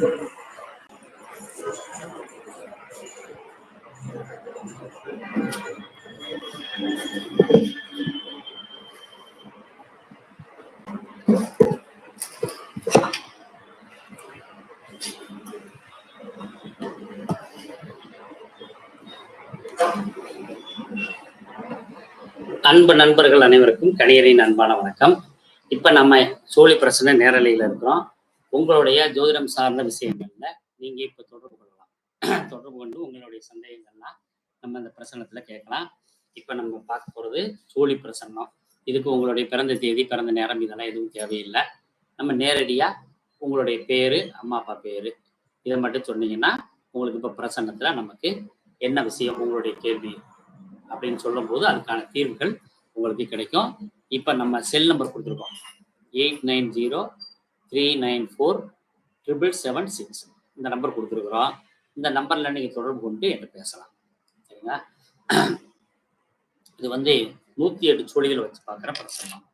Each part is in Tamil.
அன்பு நண்பர்கள் அனைவருக்கும் கணியரின் அன்பான வணக்கம். இப்ப நம்ம சோழி பிரச்சனை நேரலையில இருக்கிறோம். உங்களுடைய ஜோதிடம் சார்ந்த விஷயங்கள்ல நீங்க இப்ப தொடர்பு கொள்ளலாம். தொடர்பு கொண்டு உங்களுடைய சந்தேகங்கள்லாம் நம்ம இந்த பிரசனத்துல கேட்கலாம். இப்ப நம்ம பார்க்க போறது சோழி பிரசன்னம். இதுக்கு உங்களுடைய பிறந்த தேதி பிறந்த நேரம் இதெல்லாம் எதுவும் தேவையில்லை. நம்ம நேரடியா உங்களுடைய பேரு அம்மா அப்பா பேரு இதை மட்டும் சொன்னீங்கன்னா உங்களுக்கு இப்ப பிரசன்னத்துல நமக்கு என்ன விஷயம் உங்களுடைய கேள்வி அப்படின்னு சொல்லும்போது அதுக்கான தீர்வுகள் உங்களுக்கு கிடைக்கும். இப்போ நம்ம செல் நம்பர் கொடுத்துருக்கோம். Eight nine zero three nine four triple seven six இந்த நம்பர் கொடுத்துருக்குறோம். இந்த நம்பரில் நீங்கள் தொடர்பு கொண்டு என்கிட்ட பேசலாம். சரிங்களா? இது வந்து நூற்றி எட்டு சோழிகள் வச்சு பார்க்குற பிரசனம்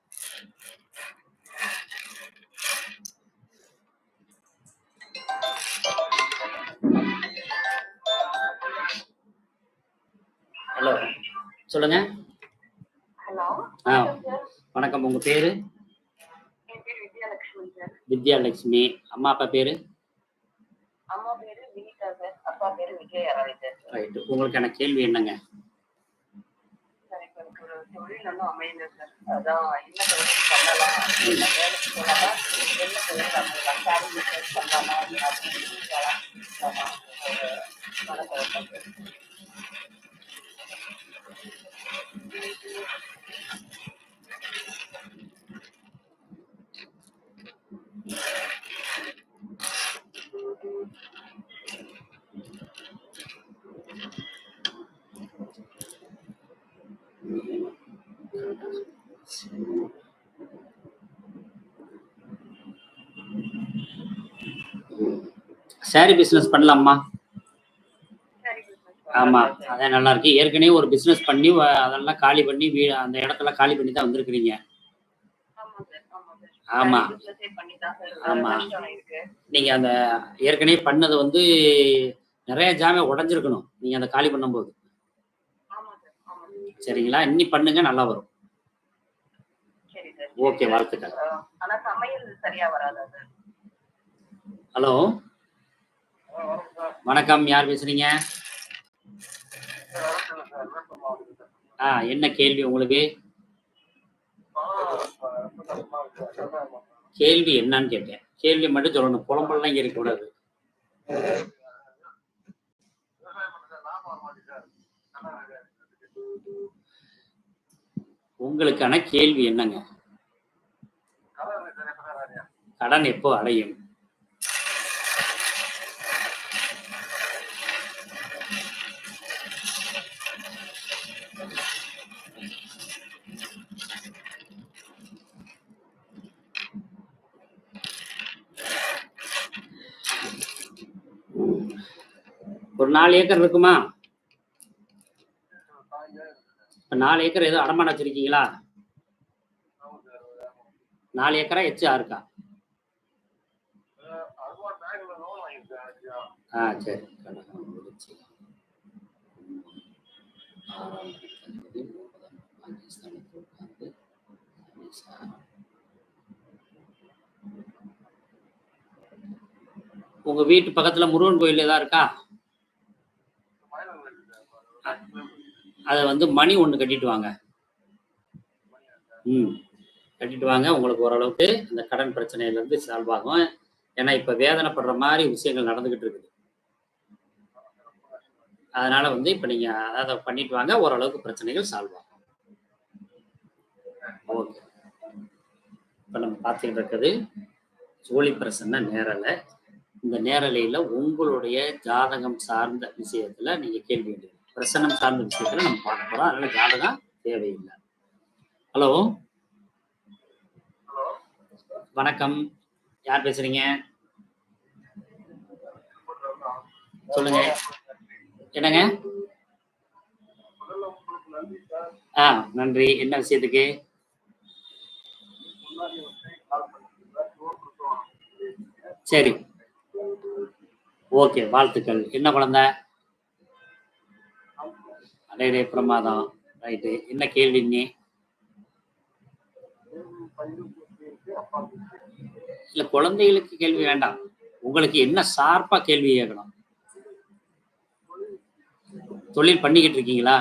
ஹலோ சொல்லுங்க. ஹலோ ஆ. வணக்கம். உங்க பேரு என் பேர் விஜயலட்சுமி சார் வித்யாலட்சுமி. அம்மா அப்பா பேரு? அம்மா பேரு வினிதா சார் அப்பா பேரு விஜயராஜர் சார் ரைட்டு உங்களுக்கான கேள்வி என்னங்க? சார் தொழில் ஒன்றும் அமையல சார். அதான் என்ன தொழில் பண்ணலாம் என்ன வேலைக்கு போகலாமா என்ன தொழில் சாரி பிஸ்னஸ் பண்ணலாமா அப்படின்னு சார். பிசினஸ் பண்ணலாமா ஆமா. அதான் நல்லா இருக்கு ஏற்கனவே ஒரு பிசினஸ் பண்ணி அதெல்லாம் காலி பண்ணி வீ அந்த இடத்துல காலி பண்ணி தான் வந்திருக்கிறீங்க. ஆமா ஆமா நீங்க அந்த ஏற்கனவே பண்ணது வந்து நிறைய ஜாமே உடஞ்சிருக்கணும். நீங்க அந்த காலி பண்ணும்போது. சரிங்களா இன்னி பண்ணுங்க நல்லா வரும் ஓகே வாழ்த்துக்கள் ஹலோ வணக்கம் யார் பேசுறீங்க ஆ என்ன கேள்வி உங்களுக்கு கேள்வி என்னன்னு கேட்டேன் கேள்வி மட்டும் சொல்லணும் புலம்பெல்லாம் இங்க இருக்கக்கூடாது உங்களுக்கான கேள்வி என்னங்க? கடன் எப்போ அடையும்? ஒரு நாலு ஏக்கர் இருக்குமா இப்ப நாலு ஏக்கர் ஏதோ அடமானம் வச்சிருக்கீங்களா? நாலு ஏக்கரா எச்சு இருக்கா ஆ சரி. உங்க வீட்டு பக்கத்துல முருகன் கோயில் ஏதாவது இருக்கா? அதை வந்து மணி ஒன்று கட்டிட்டு வாங்க. ம். கட்டிட்டு வாங்க. உங்களுக்கு ஓரளவுக்கு இந்த கடன் பிரச்சனையிலேருந்து சால்வ் ஆகும். ஏன்னா இப்போ வேதனைப்படுற மாதிரி விஷயங்கள் நடந்துக்கிட்டு இருக்குது. அதனால வந்து இப்போ நீங்கள் அதை பண்ணிட்டு வாங்க. ஓரளவுக்கு பிரச்சனைகள் சால்வ் ஆகும். ஓகே. இப்போ நம்ம பார்த்துக்கிட்டு இருக்கிறது சோழி பிரசன்ன நேரலை. இந்த நேரலையில் உங்களுடைய ஜாதகம் சார்ந்த விஷயத்தில் நீங்கள் கேள்வி பிரசன்னம் சார்ந்த விஷயத்துல நம்ம பார்க்க போறோம். அதனால ஜாதகம் தேவையில்லை. ஹலோ வணக்கம். யார் பேசுறீங்க? சொல்லுங்க. என்னங்க? ஆ நன்றி. என்ன விஷயத்துக்கு? சரி. ஓகே வாழ்த்துக்கள். என்ன குழந்தை? அடே பிரமாதம் ரைட்டு என்ன கேள்வி நீ? இல்ல குழந்தைகளுக்கு கேள்வி வேண்டாம். உங்களுக்கு என்ன சார்பா கேள்வி கேட்கணும்? தொழில் பண்ணிக்கிட்டு இருக்கீங்களா?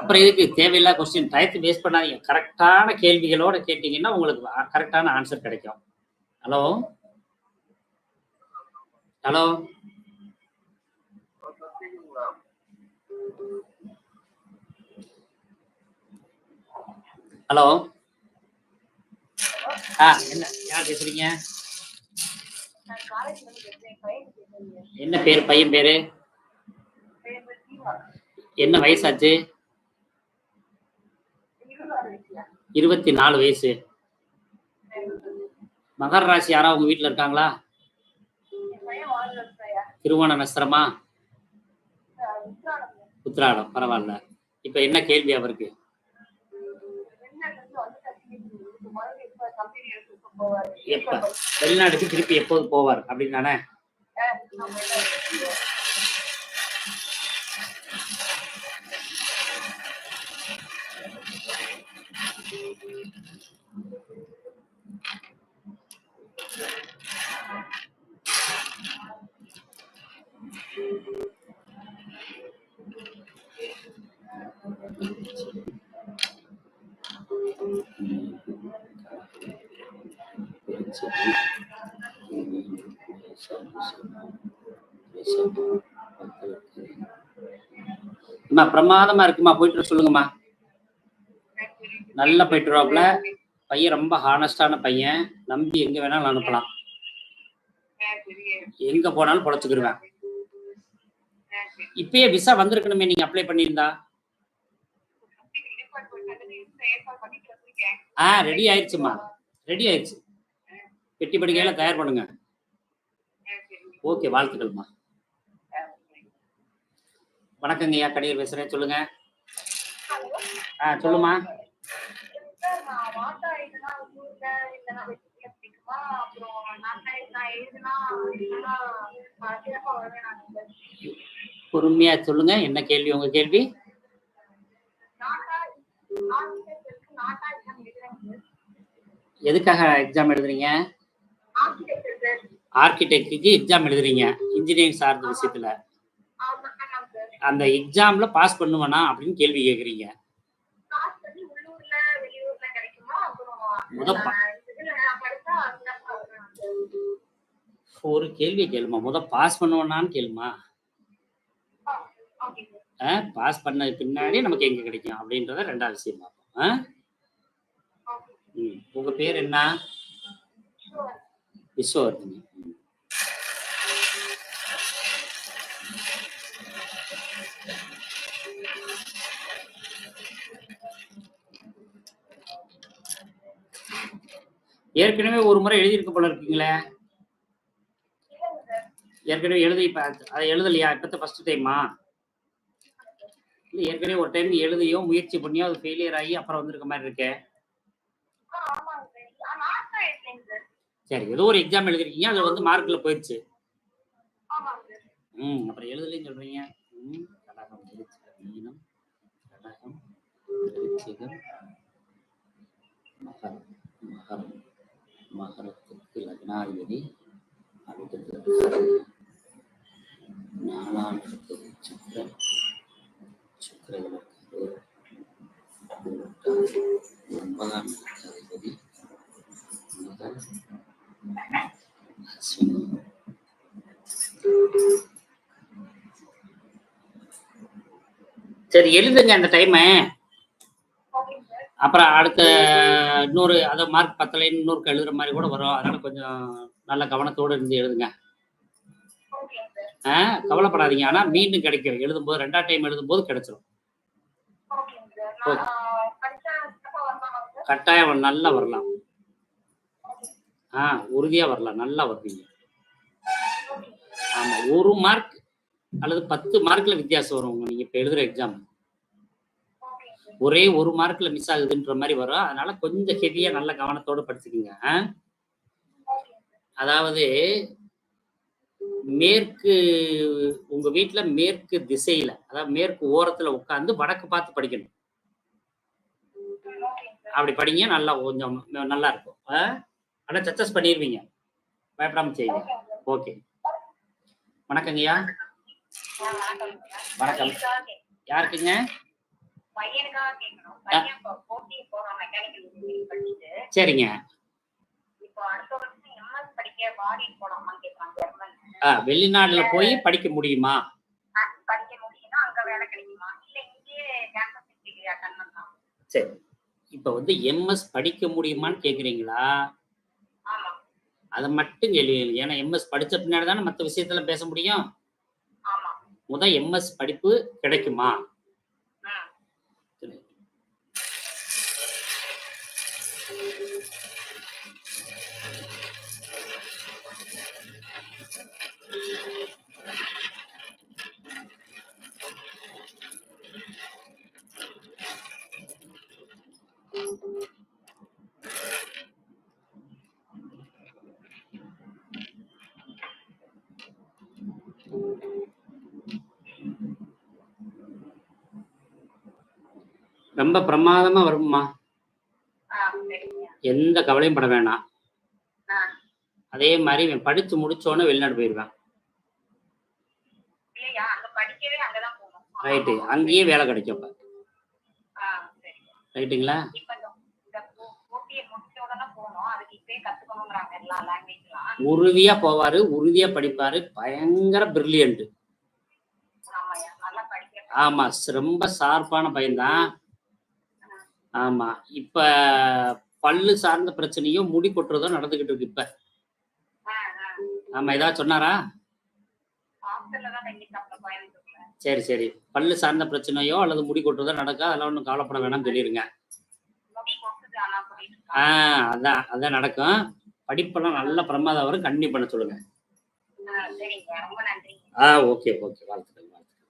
அப்புறம் இதுக்கு தேவையில்லாத கொஸ்டின் டயத்தை வேஸ்ட் பண்ணாதீங்க. கரெக்டான கேள்விகளோட கேட்டீங்கன்னா உங்களுக்கு கரெக்டான ஆன்சர் கிடைக்கும். Hello hello hello. ஆ என்ன யார் பேசுறீங்க? என்ன பேர் பையன் பேரு? என்ன வயசாச்சு? இருபத்தி நாலு வயசு. மகர ராசி யாரா உங்க வீட்ல இருக்காங்களா? திருவோண நஸ்திரமா உத்ராடம் பரவாயில்ல. இப்ப என்ன கேள்வி அவருக்கு வெளிநாட்டுல இருந்து வந்து கட்டிட்டு மறுபடியும் இப்ப கம்பெனி எடுத்து போவாரு எப்ப? வெளிநாட்டுக்கு திருப்பி எப்போது போவார்? அப்படின்னு தானே அம்மா பிரமாதமா இருக்குமா? போயிட்டு வர சொல்லுங்கம்மா. நல்லா போயிட்டு வருவாப்புல பையன் ரொம்ப ஹானஸ்டான பையன். நம்பி எங்க வேணாலும் அனுப்பலாம். எங்க போனாலும் பொழைச்சுக்கிருவேன். இப்பயே விசா வந்திருக்கணுமே நீங்க அப்ளை பண்ணியிருந்தா? ஆ ரெடி ஆயிடுச்சுமா ரெடி ஆயிடுச்சு பெட்டி படுக்கையில தயார் பண்ணுங்க. ஓகே வாழ்த்துக்கள்மா வணக்கங்க ஐயா கடியர் பேசுறேன் சொல்லுங்க. ஆ சொல்லுமா. பொறுமையா சொல்லுங்க என்ன கேள்வி உங்க கேள்வி? எதுக்காக எக்ஸாம் எழுதுறீங்க? ஆர்கிடெக்டுக்கு எக்ஸாம் எழுதுறீங்க இன்ஜினியரிங் சார்ந்த விஷயத்துல. அந்த எக்ஸாம்ல பாஸ் பண்ணுவேனா அப்படின்னு கேள்வி கேக்குறீங்க. ஒரு கேள்வி கேளுமா முத பாஸ் பண்ணுவேனான்னு கேளுமா? பாஸ் பண்ண பின்னாடி நமக்கு எங்க கிடைக்கும் அப்படின்றத ரெண்டாவது விஷயம் பார்ப்போம். உங்க பேர் என்ன? விஸ்வவர்தனி ம். ஏற்கனவே ஒரு முறை எழுதியிருக்க போல இருக்கீங்களே? ஏற்கனவே எழுதி இப்ப அது- எழுதலையா? இப்பத்த ஃபர்ஸ்ட் டைமா இல்ல ஏற்கனவே ஒரு டைம் எழுதியோ முயற்சி பண்ணியோ அது ஃபெயிலியர் ஆகி அப்புறம் வந்திருக்க மாதிரி இருக்கே. சார் ஏதோ ஒரு எக்ஸாம் எழுதிருக்கீங்க அது வந்து மார்க்ல போயிடுச்சு. ம் அப்புறம் எழுதலைன்னு சொல்றீங்க. ம் கடகம் மீனம் கடகம் மகரம் மகரம். மகரத்துக்கு லக்னாதிபதி அடுத்தது நாலாம் இடத்துக்கு சுக்கிரன் சுக்கிரன் ஒன்பதாம் இடத்து அதிபதி முதல் அஸ்வினி சரி எழுதுங்க அந்த டைமை அப்புறம் அடுத்த இன்னொரு அதை மார்க் பத்தலை இன்னொரு எழுதுற மாதிரி கூட வரும். அதனால கொஞ்சம் நல்ல கவனத்தோட இருந்து எழுதுங்க. ஆ, கவலைப்படாதீங்க. ஆனா மீண்டும் கிடைக்கும் எழுதும்போது ரெண்டாவது டைம் எழுதும்போது கிடைச்சிரும். கட்டாயம் நல்லா வரலாம். ஆ உறுதியா வரலாம். நல்லா வருவீங்க. ஆமா ஒரு மார்க் அல்லது பத்து மார்க்ல வித்தியாசம் வரும். நீங்க இப்ப எழுதுற எக்ஸாம் ஒரே ஒரு மார்க்ல மிஸ் ஆகுதுன்ற மாதிரி வரும். அதனால கொஞ்சம் ஹெவியா நல்ல கவனத்தோட படிச்சுக்கோங்க. அதாவது மேற்கு உங்க வீட்ல மேற்கு திசையில அதாவது மேற்கு ஓரத்துல உட்கார்ந்து வடக்கு பார்த்து படிக்கணும். அப்படி படிங்க நல்லா கொஞ்சம் நல்லா இருக்கும்? ஆனா சக்சஸ் பண்ணிடுவீங்க பயப்படாம செய்யுங்க. ஓகே வணக்கங்கய்யா. வணக்கம். யாருக்குங்க? சரிங்க. வெளிநாட்டுல போய் படிக்க முடியுமா? சரி. இப்ப வந்து எம்எஸ் படிக்க முடியுமான்னு கேக்குறீங்களா? அதை மட்டும் கேள்வி. ஏன்னா எம்எஸ் படிச்ச பின்னாடி தானே மற்ற விஷயத்துல பேச முடியும்? ஆமா. முத எம்எஸ் படிப்பு கிடைக்குமா ம் சரி. ரொம்ப பிரமாதமா வரும்மா. எந்த கவலையும் பட வேணாம். அதே மாதிரி இவன் படிச்சு முடிச்சோன்னே வெளிநாடு போயிடுவேன் ரைட்டு அங்கேயே வேலை கிடைக்கும் ரைட்டுங்களா உறுதியா போவாரு உறுதியா படிப்பாரு. பயங்கர பிரில்லியன்ட் ஆமா ரொம்ப ஷார்ப்பான பையன்தான். ஆமா. இப்ப பல்லு சார்ந்த பிரச்சனையும் முடி கொட்டுறதும் நடந்துகிட்டு இருக்கு இப்ப. ஆமா ஏதாவது சொன்னாரா? சரி சரி. பல்லு சார்ந்த பிரச்சனையோ அல்லது முடி கொட்டுறதோ நடக்கா? அதெல்லாம் ஒன்றும் கவலைப்பட வேணாம்னு சொல்லிட்டு ஆ. அதான் அதான் நடக்கும். படிப்பெல்லாம் நல்ல பிரமாதம் வரும். கண்டிப்பா பண்ண சொல்லுங்க. ஆ ஓகே ஓகே. வாழ்த்துக்கள் வாழ்த்துக்கள்.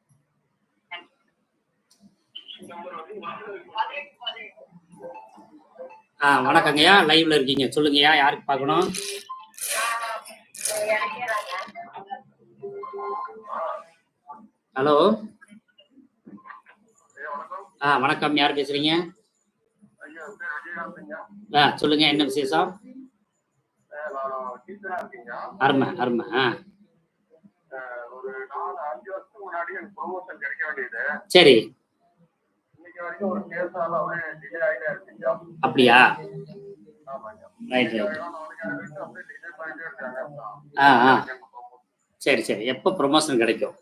ஆ வணக்கங்கய்யா. லைவ்ல இருக்கீங்க. சொல்லுங்கய்யா யாருக்கு பார்க்கணும்? ஹலோ ஆ வணக்கம். யார் பேசுறீங்க? ஆ சொல்லுங்க. என்ன விசேஷம்? அருமை அருமை. ஆ. ஒரு நாலு அஞ்சு வருஷத்துக்கு முன்னாடி எனக்கு ப்ரொமோஷன் கிடைக்க வேண்டியது. சரி. அப்படியே? சரி சரி. எப்போ ப்ரொமோஷன் கிடைக்கும்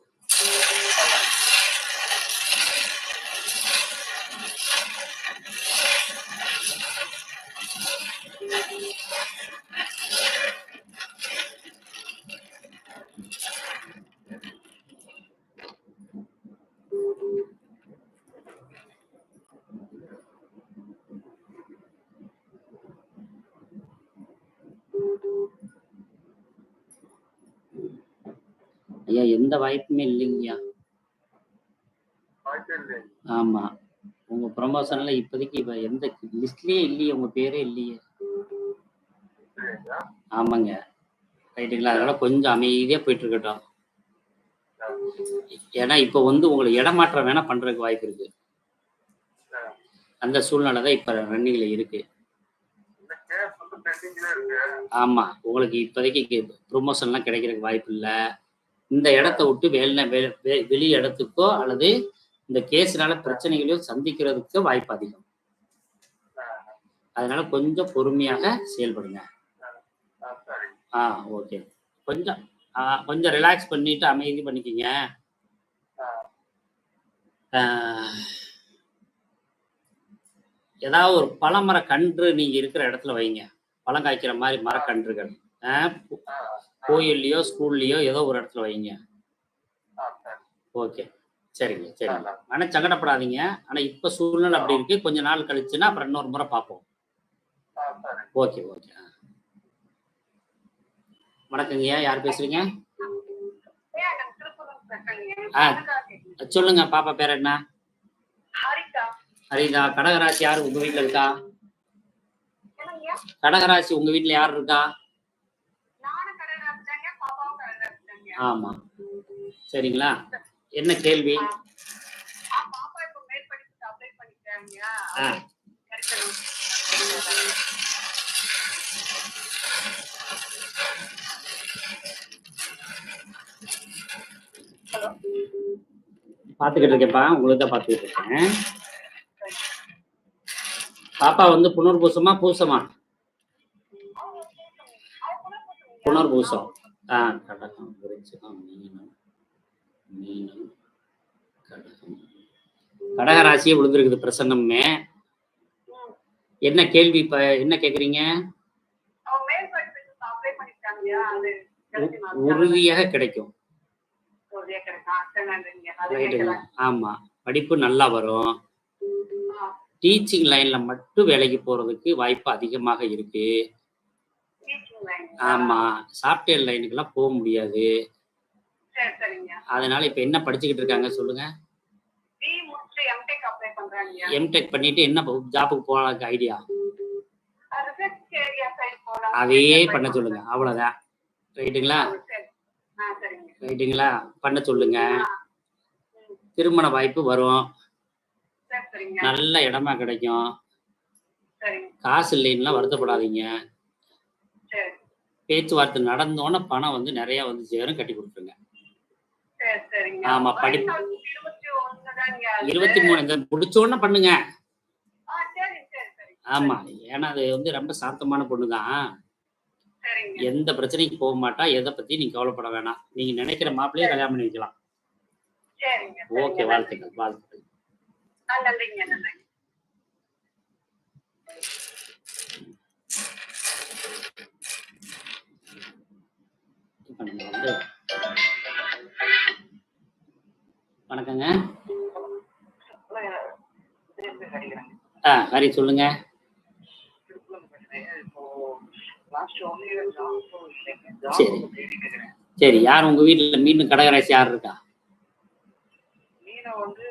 ஐயா எந்த இல்லைங்கய்யா ஆமா. உங்க ப்ரமோஷன்ல இப்போதைக்கு இப்ப எந்த லிஸ்ட்லயே இல்லையே உங்க பேரே இல்லையே. ஆமாங்க. ரைட்டுங்களா? அதனால கொஞ்சம் அமைதியா போயிட்டு இருக்கட்டும் ஏன்னா இப்போ வந்து உங்களுக்கு இடமாற்றம் வேணா பண்றதுக்கு வாய்ப்பு இருக்கு. அந்த சூழ்நிலை தான் இப்ப ரன்னிங்ல இருக்கு இருக்கு. ஆமா. உங்களுக்கு இப்போதைக்கு ப்ரொமோஷன்லாம் கிடைக்கிறதுக்கு வாய்ப்பு இல்லை. இந்த இடத்த விட்டு வெளி வெளி இடத்துக்கோ அல்லது இந்த கேஸ்னால பிரச்சனைகளையோ சந்திக்கிறதுக்கு வாய்ப்பு அதிகம். அதனால கொஞ்சம் பொறுமையாக செயல்படுங்க. ஆ, ஓகே. கொஞ்சம் கொஞ்சம் ரிலாக்ஸ் பண்ணிட்டு அமைதி பண்ணிக்கிங்க. ஏதாவது ஒரு பழமர கன்று நீங்க இருக்கிற இடத்துல வைங்க. பழம் காய்க்கிற மாதிரி மரக்கன்றுகள். கோயில்லையோ ஸ்கூல்லையோ ஏதோ ஒரு இடத்துல வைங்க. ஓகே. சரிங்க சரிங்க. ஆனா சங்கடப்படாதீங்க. ஆனா இப்ப சூழ்நிலை அப்படி இருக்கு. கொஞ்ச நாள் கழிச்சுன்னா அப்புறம் இன்னொரு முறை பார்ப்போம். Okay okay. ஆ. வணக்கங்கய்யா யார் பேசுறீங்க. சொல்லுங்க. பாப்பா பேர் என்ன? ஹரிதா. ஹரிதா. கடகராசி யார் உங்க வீட்ல இருக்கா? கடகராசி உங்க வீட்ல யார் இருக்கா நான் ஆமா. சரிங்களா? என்ன கேள்வி? பார்த்துக்கிட்டு இருக்கேன்ப்பா. உங்களுக்கு தான் பார்த்துக்கிட்டு இருக்கேன். பாப்பா வந்து புனர்பூசமா பூசமா? புனர்பூசம். ஆ. கடகம் விருச்சிகம் மீனம் மீனம் கடகம். கடக ராசியே விழுந்திருக்குது பிரசன்னமே என்ன கேள்வி இப்ப என்ன கேக்குறீங்க? அவ மேல் படிப்புக்கு அப்ளை பண்ணிட்டாங்க அது கிடைக்குமா? உறுதியாக கிடைக்கும். ஆமா. படிப்பு நல்லா வரும். டீச்சிங் லைன்ல மட்டும் வேலைக்கு போறதுக்கு வாய்ப்பு அதிகமாக இருக்கு. ஆமா சாஃப்ட்வேர் லைனுக்கெல்லாம் போக முடியாது. அதனால இப்ப என்ன படிச்சுக்கிட்டு இருக்காங்க சொல்லுங்க. எம்டெக் பண்ணிட்டு என்ன ஜாப்புக்கு போகலாம். ஐடியா. அதையே பண்ண சொல்லுங்க. அவ்வளவுதான். ரைட்டுங்களா. ரைட்டுங்களா பண்ண சொல்லுங்க. திருமண வாய்ப்பு வரும். நல்ல இடமா கிடைக்கும். காசு இல்லைன்னா வருத்தப்படாதீங்க. பேச்சுவார்த்தை நடந்தோன்னே பணம் வந்து நிறைய வந்து சேரும் கட்டி கொடுத்துருங்க. ஆமா, படி- வயசு இருபத்தி மூணு இந்த முடிச்சோன்னே பண்ணுங்க. ஆமா ஏன்னா அது வந்து ரொம்ப சாந்தமான பொண்ணு தான். எந்த பிரச்சனைக்கு போக மாட்டா எதை பத்தி நீங்க கவலைப்பட வேணாம். நீங்க நினைக்கிற மாப்பிள்ளையே கல்யாணம் பண்ணி வைக்கலாம் ஓகே. வாழ்த்துக்கள் வாழ்த்துக்கள். இப்போ வணக்கங்க. ஆ ஹரி சொல்லுங்க. சரி. சரி யார் உங்க வீட்டுல மீன் கடகராசி யார் இருக்கா? மீனை வந்து